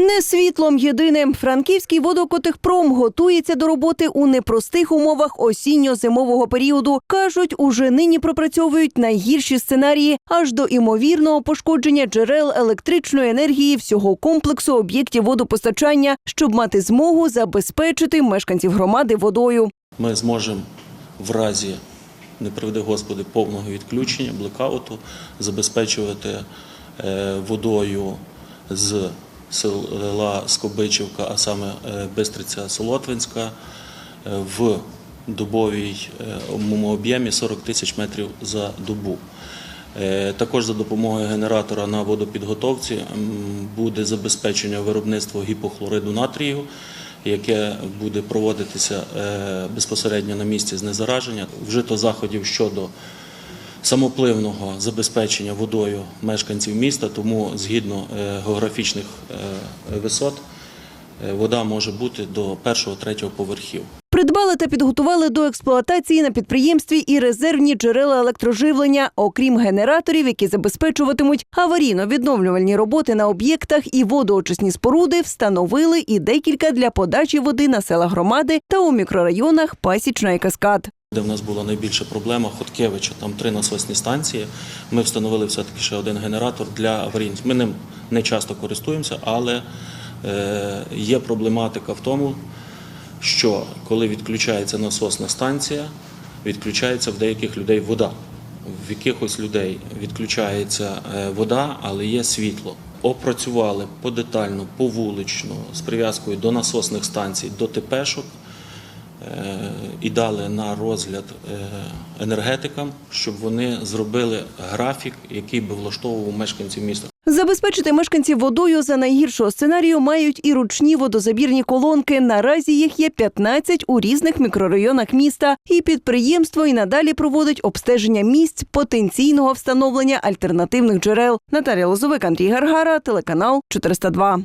Не світлом єдиним. Франківський водокотехпром готується до роботи у непростих умовах осінньо-зимового періоду. Кажуть, уже нині пропрацьовують найгірші сценарії аж до імовірного пошкодження джерел електричної енергії всього комплексу об'єктів водопостачання, щоб мати змогу забезпечити мешканців громади водою. Ми зможемо в разі, не приведи Господи, повного відключення, блекауту, забезпечувати е, водою з села Скобичівка, а саме е, Бистриця Солотвинська, е, в добовій е, об'ємі об'ємі 40 тисяч метрів за добу. Також за допомогою генератора на водопідготовці буде забезпечення виробництва гіпохлориду натрію, яке буде проводитися безпосередньо на місці знезараження. Вжито заходів щодо самопливного забезпечення водою мешканців міста, тому згідно е, географічних е, висот е, вода може бути до першого-третього поверхів. Придбали та підготували до експлуатації на підприємстві і резервні джерела електроживлення, окрім генераторів, які забезпечуватимуть аварійно-відновлювальні роботи на об'єктах і водоочисні споруди, встановили і декілька для подачі води на села громади та у мікрорайонах Пасічна і Каскад. Де в нас була найбільша проблема Хоткевича, там три насосні станції. Ми встановили все-таки ще один генератор для аварійних. Ми ним не часто користуємося, але е, є проблематика в тому, що коли відключається насосна станція, відключається в деяких людей вода. В якихось людей відключається е, вода, але є світло. Опрацювали подетально, повулично, з прив'язкою до насосних станцій, до ТПшок і дали на розгляд е, енергетикам, щоб вони зробили графік, який би влаштовував мешканців міста. Забезпечити мешканців водою за найгіршого сценарію мають і ручні водозабірні колонки. Наразі їх є 15 у різних мікрорайонах міста. І підприємство і надалі проводить обстеження місць потенційного встановлення альтернативних джерел. Наталія Лозовик, Андрій Гаргара, телеканал 402.